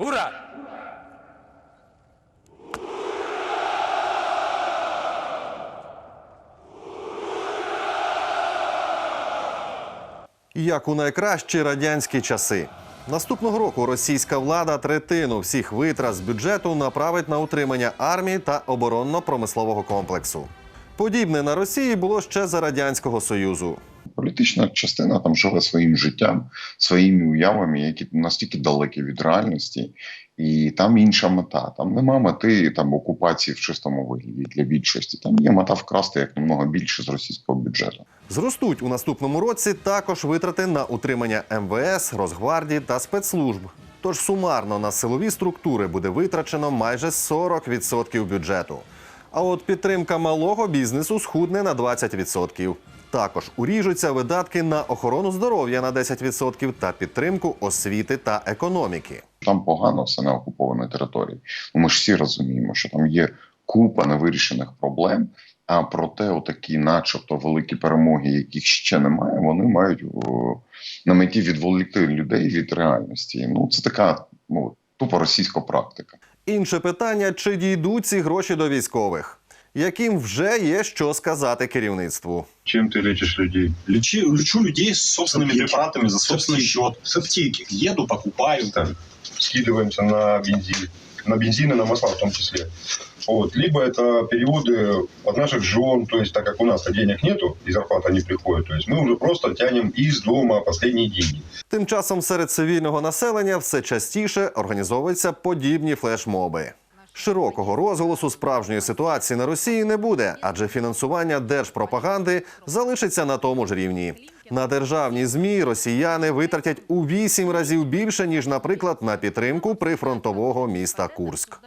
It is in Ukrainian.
Ура! Як у найкращі радянські часи. Наступного року російська влада третину всіх витрат з бюджету направить на утримання армії та оборонно-промислового комплексу. Подібне на Росії було ще за радянського союзу. Політична частина там живе своїм життям, своїми уявами, які настільки далекі від реальності, і там інша мета. Там нема мети там окупації в чистому вигляді для більшості. Там є мета вкрасти як намного більше з російського бюджету. Зростуть у наступному році також витрати на утримання МВС, Росгвардії та спецслужб. Тож сумарно на силові структури буде витрачено майже 40% бюджету. А от підтримка малого бізнесу схудне на 20%. Також уріжуться видатки на охорону здоров'я на 10% та підтримку освіти та економіки. Там погано все на окупованій території. Ну, ми ж всі розуміємо, що там є купа невирішених проблем. А проте, отакі, начебто, великі перемоги, яких ще немає, вони мають на меті відволікти людей від реальності. Ну це така ну тупо російська практика. Інше питання: чи дійдуть ці гроші до військових, яким вже є що сказати керівництву. Чем ты лечишь людей? Лечи, лечу людей с собственными Аптеки. препаратами за собственный счет. С аптеки. Еду, покупаю. Так, скидываемся на бензин. На бензин и на масла в том числе. Вот. Либо это переводы от наших жен, то есть так как у нас-то денег нету и зарплата не приходит, то есть мы уже просто тянем из дома последние деньги. Тим часом серед цивільного населення все частіше організовуються подібні флешмоби. Широкого розголосу справжньої ситуації на Росії не буде, адже фінансування держпропаганди залишиться на тому ж рівні. На державні змі росіяни витратять у вісім разів більше ніж, наприклад, на підтримку прифронтового міста Курськ.